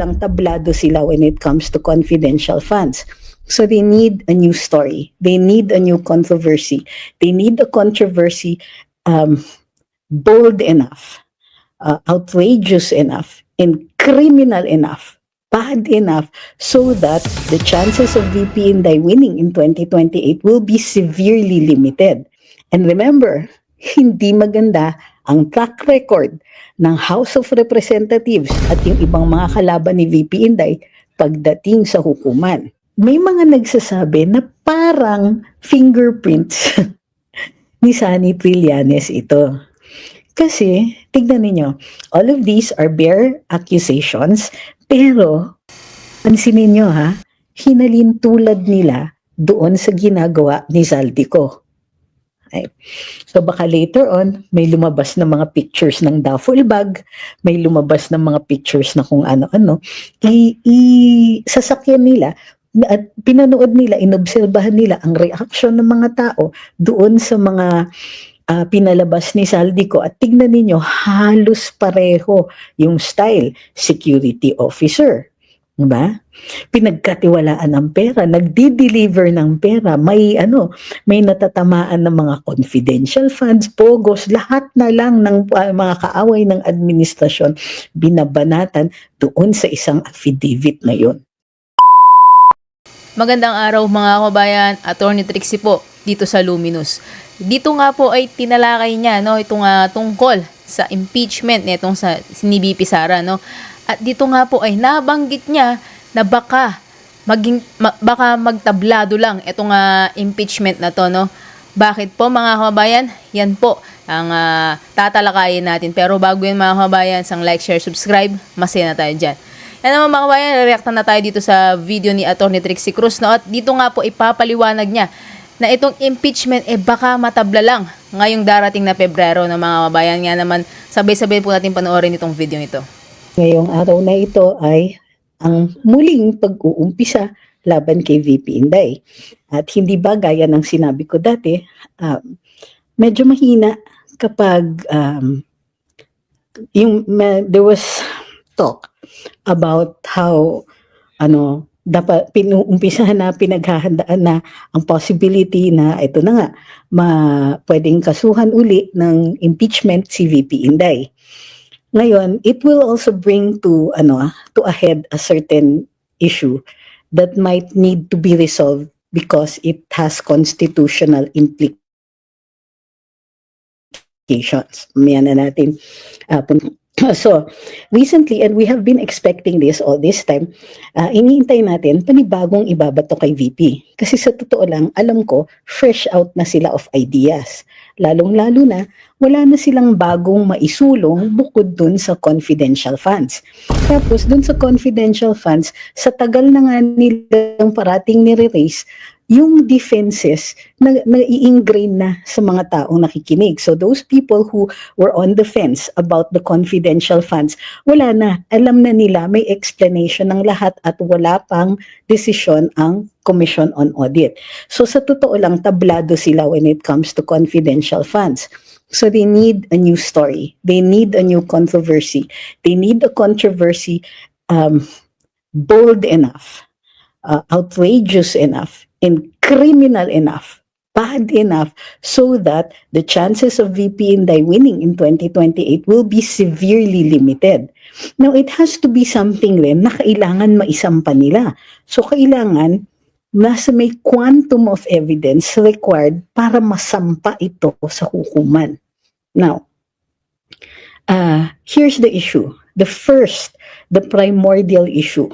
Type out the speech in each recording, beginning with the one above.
lang tablado sila when it comes to confidential funds. So they need a new story. They need a new controversy. They need a controversy um, bold enough, uh, outrageous enough, and criminal enough, bad enough, so that the chances of VP Inday winning in 2028 will be severely limited. And remember, hindi maganda ang track record ng House of Representatives at yung ibang mga kalaban ni VP Inday pagdating sa hukuman. May mga nagsasabi na parang fingerprints ni Sunny Trillanes ito. Kasi, tignan ninyo, all of these are bare accusations, pero, pansinin ninyo ha, hinalin tulad nila doon sa ginagawa ni Zaldico. Okay. So baka later on, may lumabas na mga pictures ng duffel bag, may lumabas na mga pictures na kung ano-ano, i, i sasakyan nila at pinanood nila, inobserbahan nila ang reaction ng mga tao doon sa mga ah, pinalabas ni Saldico at tignan ninyo halos pareho yung style security officer Diba? Pinagkatiwalaan ng pera, nagdi-deliver ng pera, may ano, may natatamaan ng mga confidential funds, pogos, lahat na lang ng ah, mga kaaway ng administrasyon binabanatan doon sa isang affidavit na yun. Magandang araw mga kabayan, Attorney Trixie po dito sa Luminous. Dito nga po ay tinalakay niya no itong ah, tungkol sa impeachment nitong sa ni BP Sara no. At dito nga po ay nabanggit niya na baka maging ma- baka magtablado lang itong ah, impeachment na to no. Bakit po mga kababayan? Yan po ang ah, tatalakayin natin. Pero bago yan mga kababayan, sang like, share, subscribe, masaya na tayo dyan. Yan naman mga kabayan, react na tayo dito sa video ni Atty. Trixie Cruz. No? At dito nga po ipapaliwanag niya na itong impeachment eh baka matabla lang ngayong darating na Pebrero na mga kabayan. Nga naman, sabay-sabay po natin panoorin itong video nito. Ngayong araw na ito ay ang muling pag-uumpisa laban kay VP Inday. At hindi ba gaya ng sinabi ko dati, um, medyo mahina kapag um, yung ma- there was talk about how ano dapat pinuumpisahan na pinaghahandaan na ang possibility na ito na nga ma pwedeng kasuhan uli ng impeachment si VP Inday. Ngayon, it will also bring to ano ah, to a head a certain issue that might need to be resolved because it has constitutional implications. Mayan na natin. ah, pun- so, recently, and we have been expecting this all this time, uh, iniintay natin panibagong ibabato kay VP. Kasi sa totoo lang, alam ko, fresh out na sila of ideas. Lalong-lalo na, wala na silang bagong maisulong bukod dun sa confidential funds. Tapos dun sa confidential funds, sa tagal na nga nilang parating nire-raise, yung defenses na, na i-ingrain na sa mga taong nakikinig. So those people who were on the fence about the confidential funds, wala na. Alam na nila, may explanation ng lahat at wala pang desisyon ang Commission on Audit. So sa totoo lang, tablado sila when it comes to confidential funds. So they need a new story. They need a new controversy. They need a controversy um, bold enough, uh, outrageous enough, and criminal enough, bad enough, so that the chances of VP Inday winning in 2028 will be severely limited. Now, it has to be something rin na kailangan maisampa nila. So, kailangan nasa may quantum of evidence required para masampa ito sa hukuman. Now, uh, here's the issue. The first, the primordial issue.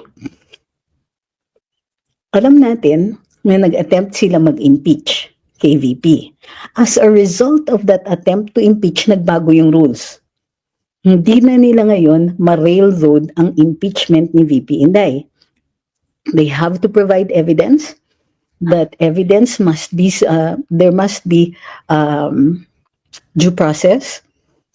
Alam natin na nag-attempt sila mag-impeach kay VP. As a result of that attempt to impeach, nagbago yung rules. Hindi na nila ngayon ma-railroad ang impeachment ni VP Inday. They have to provide evidence. That evidence must be, uh, there must be um, due process.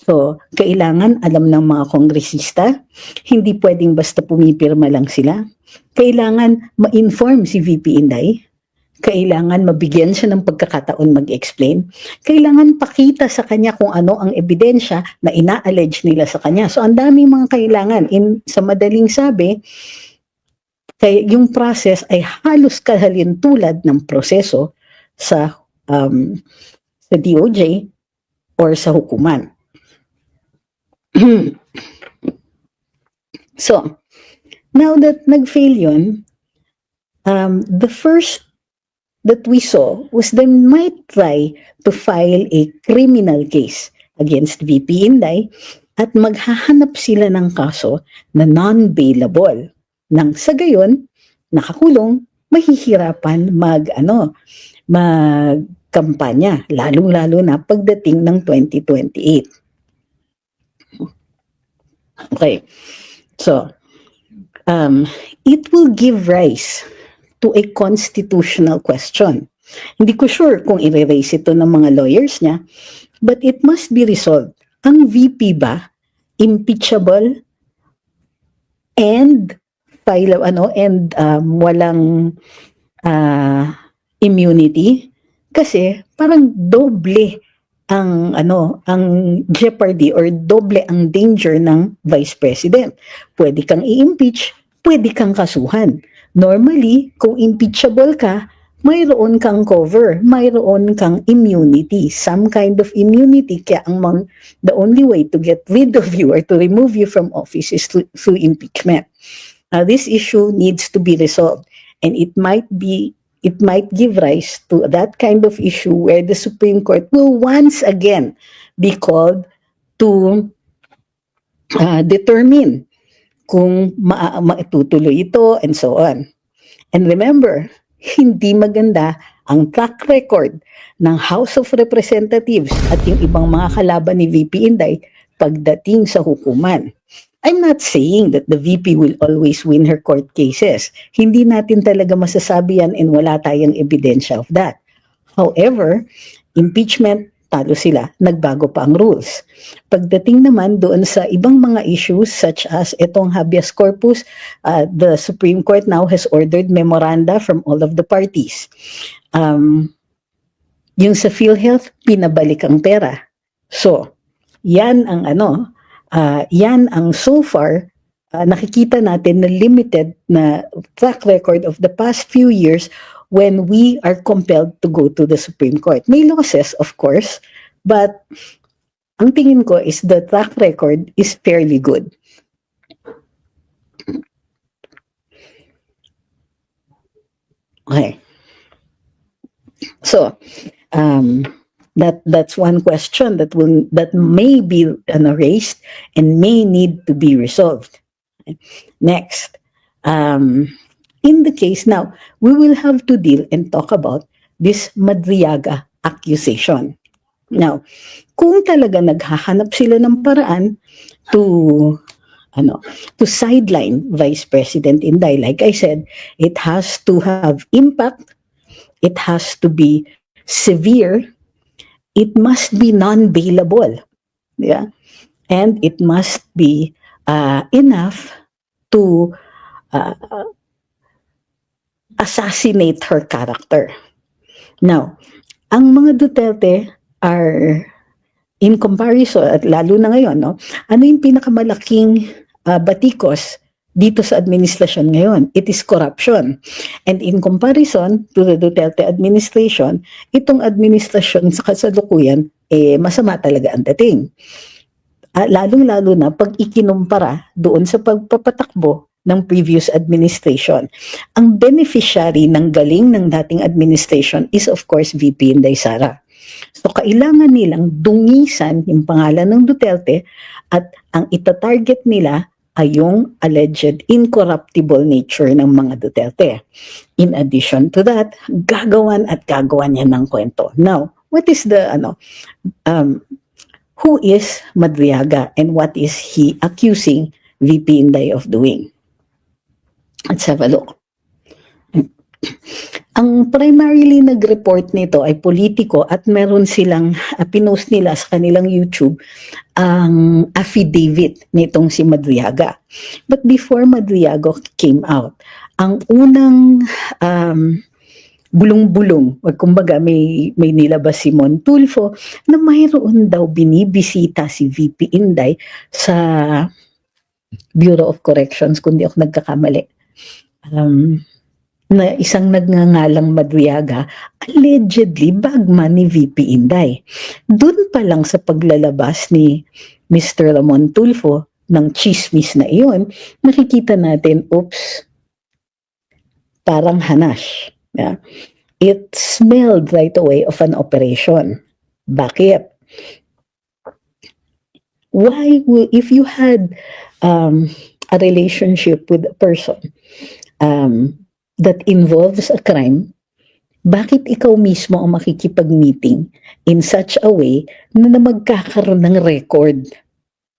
So, kailangan alam ng mga kongresista, hindi pwedeng basta pumipirma lang sila. Kailangan ma-inform si VP Inday. Kailangan mabigyan siya ng pagkakataon mag-explain, kailangan pakita sa kanya kung ano ang ebidensya na ina-allege nila sa kanya. So ang daming mga kailangan. In, sa madaling sabi, kaya yung process ay halos kahalintulad ng proseso sa um, sa DOJ or sa hukuman. so, now that nag-fail yun, um, the first that we saw was they might try to file a criminal case against VP Inday at maghahanap sila ng kaso na non-bailable. Nang sa gayon, nakakulong, mahihirapan mag, ano, mag kampanya, lalong-lalo na pagdating ng 2028. Okay. So, um, it will give rise to a constitutional question. Hindi ko sure kung i-raise ito ng mga lawyers niya, but it must be resolved. Ang VP ba impeachable and file ano and um, walang uh, immunity kasi parang doble ang ano ang jeopardy or doble ang danger ng vice president. Pwede kang i-impeach, pwede kang kasuhan. Normally, kung impeachable ka, mayroon kang cover, mayroon kang immunity, some kind of immunity. Kaya ang mang, the only way to get rid of you or to remove you from office is through, through impeachment. Now, this issue needs to be resolved, and it might be it might give rise to that kind of issue where the Supreme Court will once again be called to uh, determine kung ma- maitutuloy ito and so on. And remember, hindi maganda ang track record ng House of Representatives at yung ibang mga kalaban ni VP Inday pagdating sa hukuman. I'm not saying that the VP will always win her court cases. Hindi natin talaga masasabi yan and wala tayong ebidensya of that. However, impeachment, talo sila, nagbago pa ang rules. Pagdating naman doon sa ibang mga issues such as itong habeas corpus, uh, the Supreme Court now has ordered memoranda from all of the parties. Um, yung sa PhilHealth, pinabalik ang pera. So, yan ang ano, uh, yan ang so far uh, nakikita natin na limited na track record of the past few years when we are compelled to go to the Supreme Court. May losses, of course, but ang tingin ko is the track record is fairly good. Okay. So, um, that that's one question that will that may be uh, raised and may need to be resolved. Next, um, in the case now, we will have to deal and talk about this Madriaga accusation. Now, kung talaga naghahanap sila ng paraan to ano to sideline Vice President Inday, like I said, it has to have impact, it has to be severe, it must be non-bailable, yeah, and it must be uh, enough to uh, assassinate her character. Now, ang mga Duterte are in comparison at lalo na ngayon, no? Ano yung pinakamalaking uh, batikos dito sa administrasyon ngayon? It is corruption. And in comparison to the Duterte administration, itong administrasyon sa kasalukuyan eh masama talaga ang dating. Uh, lalong-lalo na pag ikinumpara doon sa pagpapatakbo ng previous administration. Ang beneficiary ng galing ng dating administration is of course VP Inday Sara. So kailangan nilang dungisan yung pangalan ng Duterte at ang itatarget nila ay yung alleged incorruptible nature ng mga Duterte. In addition to that, gagawan at gagawan niya ng kwento. Now, what is the ano um, who is Madriaga and what is he accusing VP Inday of doing? Let's have a look. Ang primarily nag-report nito ay politiko at meron silang uh, pinost nila sa kanilang YouTube ang affidavit nitong si Madriaga. But before Madriaga came out, ang unang um, bulong-bulong, wag kumbaga may, may nilabas si Montulfo na mayroon daw binibisita si VP Inday sa Bureau of Corrections, kundi ako nagkakamali. Um, na isang nagngangalang Madriaga, allegedly bagman ni VP Inday. Doon pa lang sa paglalabas ni Mr. Ramon Tulfo ng chismis na iyon, nakikita natin, oops, parang hanash. Yeah. It smelled right away of an operation. Bakit? Why, if you had um, a relationship with a person um, that involves a crime, bakit ikaw mismo ang makikipag-meeting in such a way na, na magkakaroon ng record?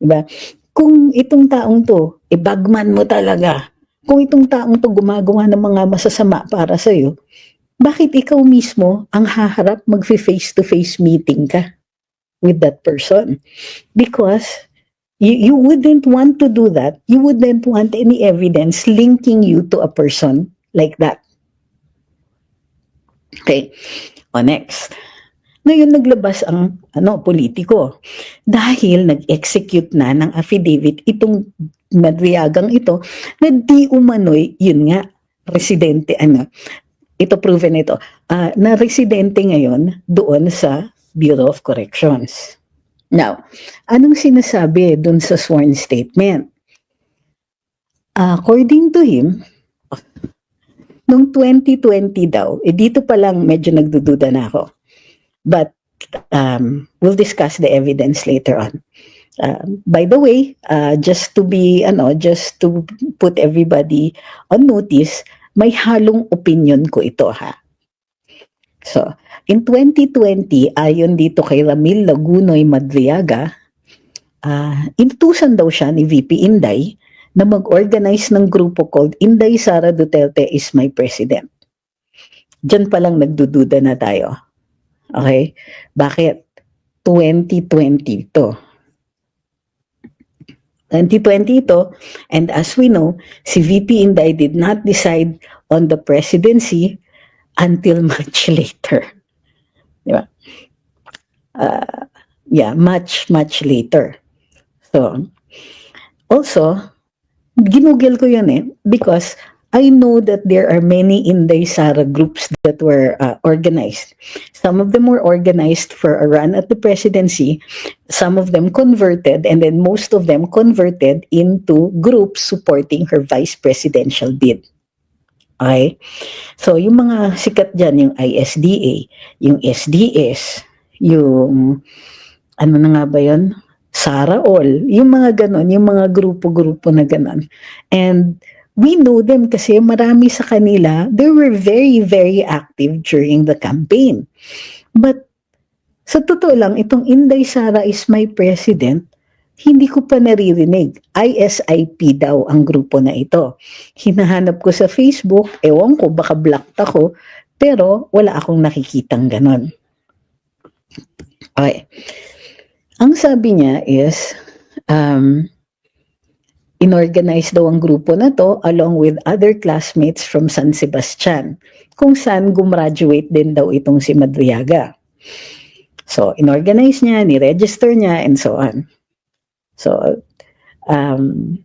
Diba? Kung itong taong to, e bagman mo talaga. Kung itong taong to gumagawa ng mga masasama para sa'yo, bakit ikaw mismo ang haharap mag-face-to-face meeting ka with that person? Because you, you wouldn't want to do that. You wouldn't want any evidence linking you to a person like that. Okay. O next. Ngayon naglabas ang ano politiko dahil nag-execute na ng affidavit itong madriagang ito na di umano'y yun nga residente ano ito proven ito ah, na residente ngayon doon sa Bureau of Corrections. Now, anong sinasabi doon sa sworn statement? According to him, Noong 2020 daw, eh dito pa lang medyo nagdududa na ako. But um, we'll discuss the evidence later on. Um, by the way, uh, just to be, ano, just to put everybody on notice, may halong opinion ko ito ha. So, in 2020, ayon dito kay Ramil Lagunoy Madriaga, uh, inutusan daw siya ni VP Inday na mag-organize ng grupo called Inday Sara Duterte is my president. Diyan pa lang nagdududa na tayo. Okay? Bakit? 2020 to. 2020 ito, and as we know, si VP Inday did not decide on the presidency until much later. Di? Uh, yeah, much, much later. So, also, ginugel ko yun eh because I know that there are many Inday Sara groups that were uh, organized. Some of them were organized for a run at the presidency. Some of them converted, and then most of them converted into groups supporting her vice presidential bid. Okay? So, yung mga sikat dyan, yung ISDA, yung SDS, yung, ano na nga ba yun? Sara All, yung mga ganon, yung mga grupo-grupo na ganon. And we know them kasi marami sa kanila, they were very, very active during the campaign. But sa totoo lang, itong Inday Sara is my president, hindi ko pa naririnig. ISIP daw ang grupo na ito. Hinahanap ko sa Facebook, ewan ko, baka blocked ako, pero wala akong nakikitang ganon. Okay. Ang sabi niya is, um, inorganize daw ang grupo na to along with other classmates from San Sebastian, kung saan gumraduate din daw itong si Madriaga. So, inorganize niya, ni-register niya, and so on. So, um,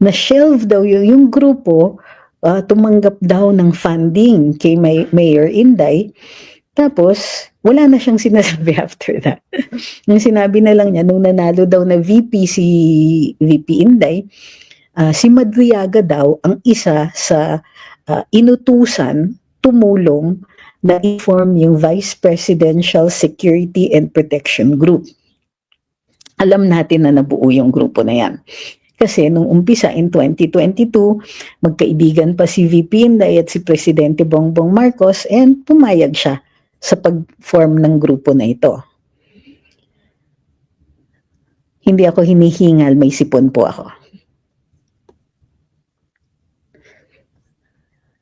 na-shelve daw yung, yung grupo, uh, tumanggap daw ng funding kay May- Mayor Inday, tapos, wala na siyang sinasabi after that. Nung sinabi na lang niya, nung nanalo daw na VP si VP Inday, ah, si Madriaga daw ang isa sa ah, inutusan tumulong na inform yung Vice Presidential Security and Protection Group. Alam natin na nabuo yung grupo na yan. Kasi nung umpisa in 2022, magkaibigan pa si VP Inday at si Presidente Bongbong Marcos and pumayag siya sa pag-form ng grupo na ito. Hindi ako hinihingal, may sipon po ako.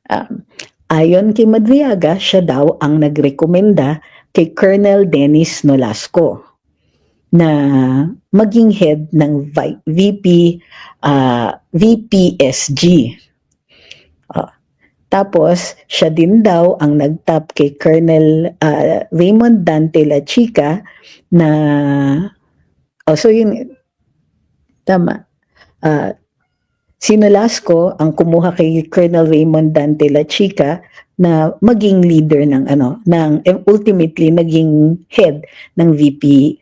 Um, ayon kay Madriaga, siya daw ang nagrekomenda kay Colonel Dennis Nolasco na maging head ng VP uh, VPSG. Ah, Tapos, siya din daw ang nagtap kay Colonel ah, Raymond Dante La Chica na, oh, so yun, tama. Ah, si Nolasco ang kumuha kay Colonel Raymond Dante La Chica na maging leader ng ano, ng eh, ultimately naging head ng VP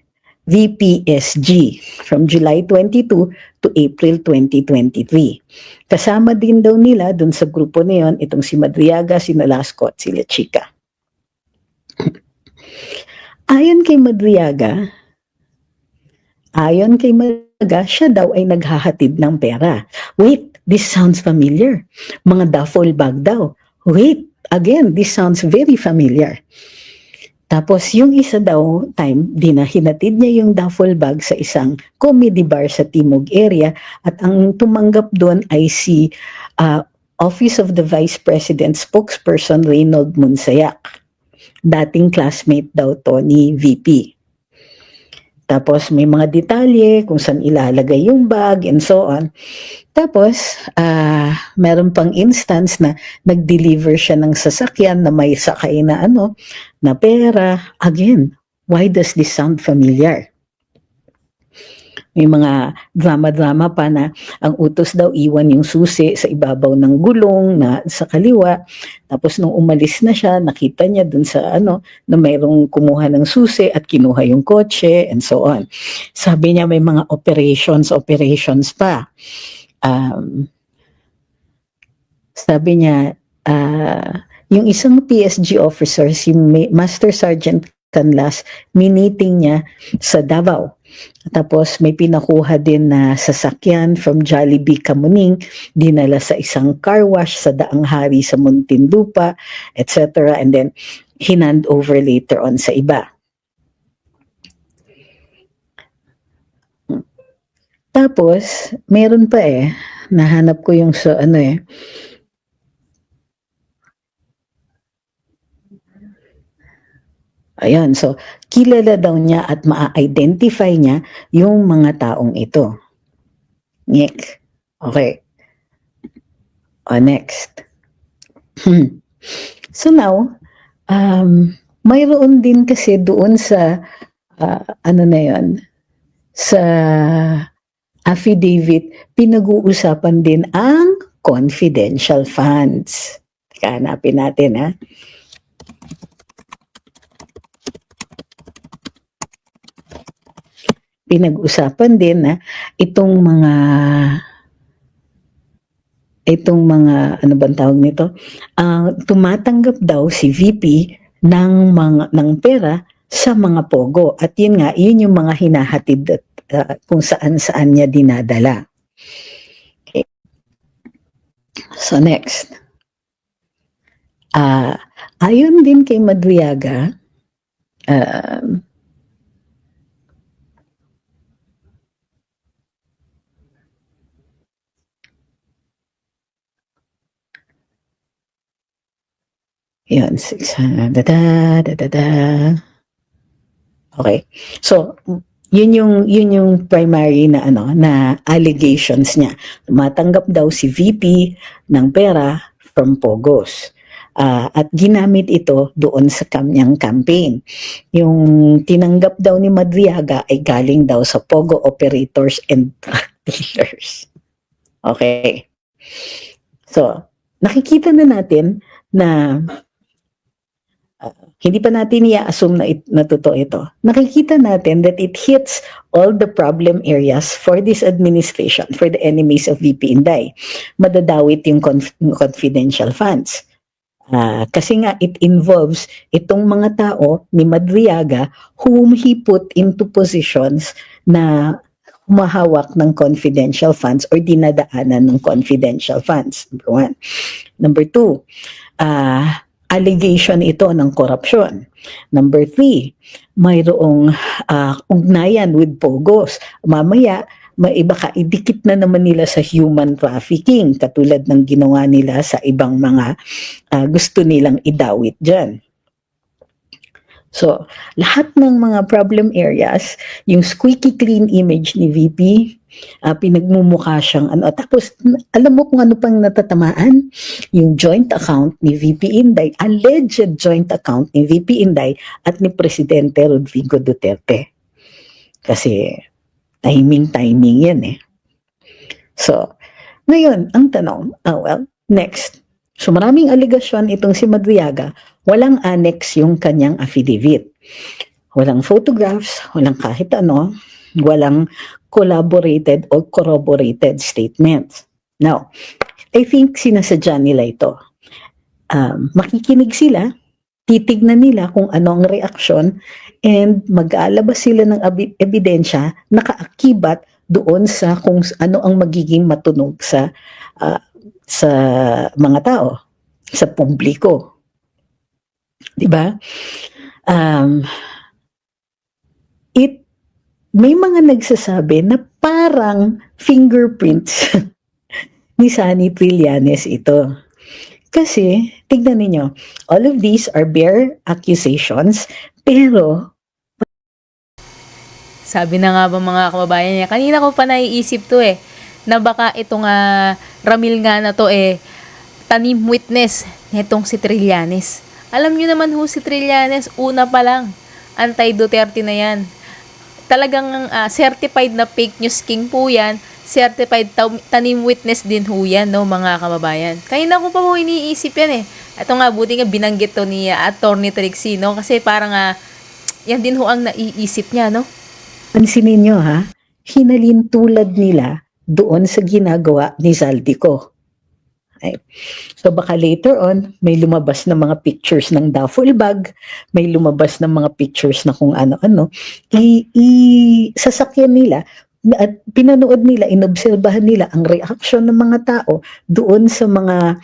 VPSG from July 22 to April 2023. Kasama din daw nila dun sa grupo na yon itong si Madriaga, si Nolasco at si La Chica. Ayon kay Madriaga, ayon kay Madriaga, siya daw ay naghahatid ng pera. Wait, this sounds familiar. Mga duffel bag daw. Wait, again, this sounds very familiar. Tapos yung isa daw time, di na hinatid niya yung duffel bag sa isang comedy bar sa Timog area at ang tumanggap doon ay si ah, Office of the Vice President spokesperson Reynold Munsayak. Dating classmate daw to ni VP. Tapos may mga detalye kung saan ilalagay yung bag and so on. Tapos, ah meron pang instance na nag-deliver siya ng sasakyan na may sakay na ano, na pera. Again, why does this sound familiar? May mga drama-drama pa na ang utos daw iwan yung susi sa ibabaw ng gulong na sa kaliwa. Tapos nung umalis na siya, nakita niya dun sa ano, na mayroong kumuha ng susi at kinuha yung kotse and so on. Sabi niya may mga operations, operations pa. Um, sabi niya, ah, yung isang PSG officer, si Ma- Master Sergeant Canlas, miniting niya sa Davao. Tapos may pinakuha din na sasakyan from Jollibee Kamuning, dinala sa isang car wash sa Daang Hari sa Muntinlupa, etc. And then hinand over later on sa iba. Tapos, meron pa eh, nahanap ko yung sa ano eh, Ayan, so kilala daw niya at ma-identify niya yung mga taong ito. Nick. Okay. O next. Hmm. So now, um, mayroon din kasi doon sa, ah, ano na yon sa affidavit, pinag-uusapan din ang confidential funds. Teka, natin ha. Pinag-usapan din na itong mga itong mga ano bang tawag nito? Ah, tumatanggap daw si VP ng mga ng pera sa mga pogo. At yun nga yun yung mga hinahatid at ah, kung saan saan niya dinadala. Okay. so next. Ah ayon din kay Madriaga um, Yun, 600, da, da, da, da, da. Okay. So, yun yung, yun yung primary na ano, na allegations niya. Tumatanggap daw si VP ng pera from Pogos. Ah, at ginamit ito doon sa kanyang campaign. Yung tinanggap daw ni Madriaga ay galing daw sa Pogo operators and drug dealers. Okay. So, nakikita na natin na uh, hindi pa natin i-assume na, na totoo ito. Nakikita natin that it hits all the problem areas for this administration, for the enemies of VP Inday. Madadawit yung conf- confidential funds. Ah, kasi nga it involves itong mga tao ni Madriaga whom he put into positions na humahawak ng confidential funds or dinadaanan ng confidential funds. Number one. Number two, ah, allegation ito ng korupsyon. Number three, mayroong ah, ugnayan with Pogos. Mamaya, may iba ka, idikit na naman nila sa human trafficking, katulad ng ginawa nila sa ibang mga ah, gusto nilang idawit dyan. So, lahat ng mga problem areas, yung squeaky clean image ni VP, Ah, pinagmumukha siyang ano. Tapos, alam mo kung ano pang natatamaan? Yung joint account ni VP Inday, alleged joint account ni VP Inday at ni Presidente Rodrigo Duterte. Kasi, timing-timing yan eh. So, ngayon, ang tanong, ah well, next. So maraming aligasyon itong si Madriaga, walang annex yung kanyang affidavit. Walang photographs, walang kahit ano, walang collaborated or corroborated statements. Now, I think sinasadya nila ito. Um, makikinig sila, titignan nila kung ano ang reaksyon, and mag-aalabas sila ng ebidensya na kaakibat doon sa kung ano ang magiging matunog sa ah, sa mga tao, sa publiko. 'Di ba? Um, may mga nagsasabi na parang fingerprints ni Sunny Trillanes ito. Kasi, tignan ninyo, all of these are bare accusations, pero Sabi na nga ba mga kababayan niya, kanina ko pa naiisip to eh, na baka itong ah, Ramil nga na to eh, tanim witness nitong si Trillanes. Alam niyo naman ho si Trillanes, una pa lang, anti-Duterte na yan. Talagang ah, certified na fake news king po yan, certified tanim witness din ho yan, no, mga kababayan. Kanina ko pa po iniisip yan eh. Ito nga, buti nga binanggit to ni uh, Attorney Trixie, no? Kasi parang ah, yan din ho ang naiisip niya, no? pansinin nyo ha, hinalin tulad nila doon sa ginagawa ni Zaldico. Okay. So baka later on, may lumabas na mga pictures ng duffel bag, may lumabas na mga pictures na kung ano-ano, i, i nila at pinanood nila, inobserbahan nila ang reaction ng mga tao doon sa mga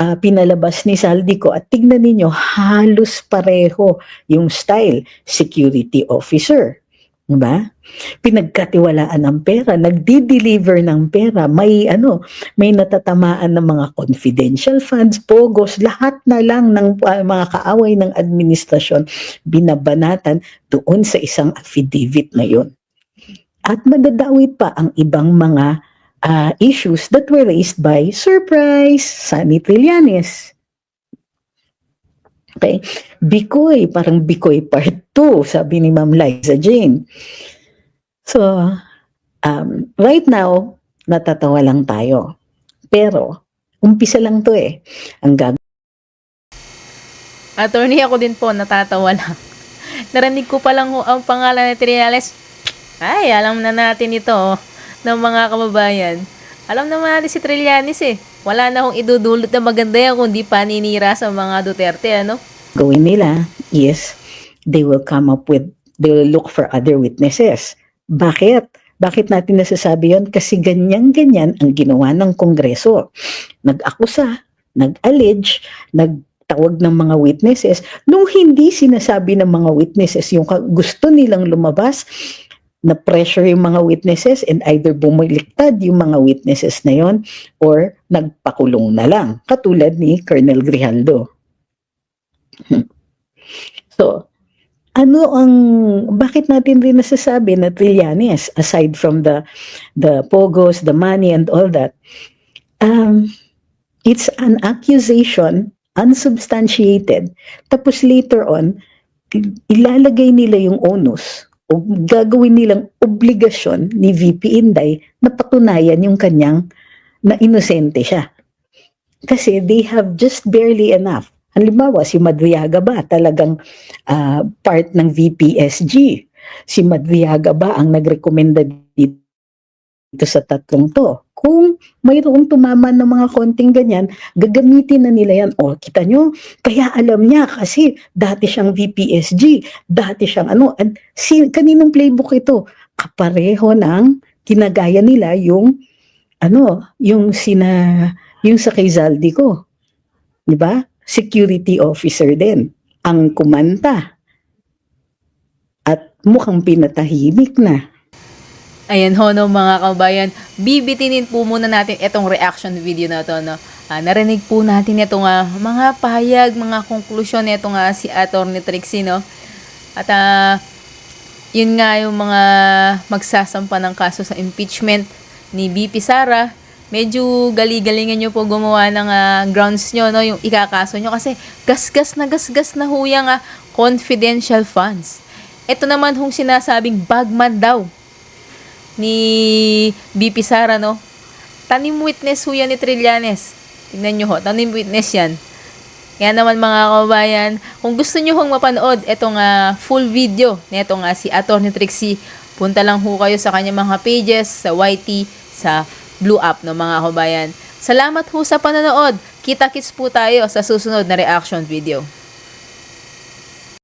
ah, pinalabas ni Saldico at tignan ninyo, halos pareho yung style, security officer. Diba? Pinagkatiwalaan ng pera, nagdi-deliver ng pera, may ano, may natatamaan ng mga confidential funds, pogos, lahat na lang ng uh, mga kaaway ng administrasyon binabanatan doon sa isang affidavit na yun. At madadawit pa ang ibang mga uh, issues that were raised by surprise Sunny Trillanes. Okay. Bikoy, parang Bikoy part 2, sabi ni Ma'am Liza Jane. So, um, right now, natatawa lang tayo. Pero, umpisa lang to eh. Ang gag Attorney ako din po, natatawa lang. Narinig ko pa lang ho ang pangalan ni Trillanes. Ay, alam na natin ito oh, ng mga kababayan. Alam naman natin si Trillanes eh. Wala na akong idudulot na maganda yan kundi paninira sa mga Duterte, ano? gawin nila is they will come up with, they will look for other witnesses. Bakit? Bakit natin nasasabi yon? Kasi ganyan-ganyan ang ginawa ng Kongreso. Nag-akusa, nag-allege, nagtawag ng mga witnesses. Nung hindi sinasabi ng mga witnesses yung gusto nilang lumabas, na pressure yung mga witnesses and either bumiliktad yung mga witnesses na yon or nagpakulong na lang. Katulad ni Colonel Grijaldo. So, ano ang bakit natin rin nasasabi na Trillanes aside from the the pogos, the money and all that? Um it's an accusation unsubstantiated. Tapos later on ilalagay nila yung onus o gagawin nilang obligasyon ni VP Inday na patunayan yung kanyang na inosente siya. Kasi they have just barely enough. Halimbawa, si Madriaga ba talagang ah, part ng VPSG? Si Madriaga ba ang nagrekomenda dito sa tatlong to? Kung mayroong tumama ng mga konting ganyan, gagamitin na nila yan. O, kita nyo, kaya alam niya kasi dati siyang VPSG, dati siyang ano, at si, kaninong playbook ito? Kapareho ng kinagaya nila yung ano, yung sina, yung sa kay ko. Di ba? Security officer din. Ang kumanta. At mukhang pinatahimik na. Ayan ho, no, mga kabayan. Bibitinin po muna natin itong reaction video na to, no. Ah, narinig po natin itong ah, mga pahayag, mga konklusyon nito nga si Attorney Trixie, no. At ah, yun nga yung mga magsasampa ng kaso sa impeachment ni BP Sara, medyo gali-galingan nyo po gumawa ng ah, grounds nyo, no? yung ikakaso nyo. Kasi gasgas na gasgas na huyang ah, confidential funds. Ito naman hong sinasabing bagman daw ni BP Sara, no? Tanim witness ho yan ni Trillanes. Tingnan nyo ho, tanim witness yan. Kaya naman mga kababayan, kung gusto nyo hong mapanood itong ah, full video nito nga si Atty. Trixie, punta lang ho kayo sa kanyang mga pages, sa YT, sa Blue App no mga kababayan. Salamat ho sa panonood. Kita-kits po tayo sa susunod na reaction video.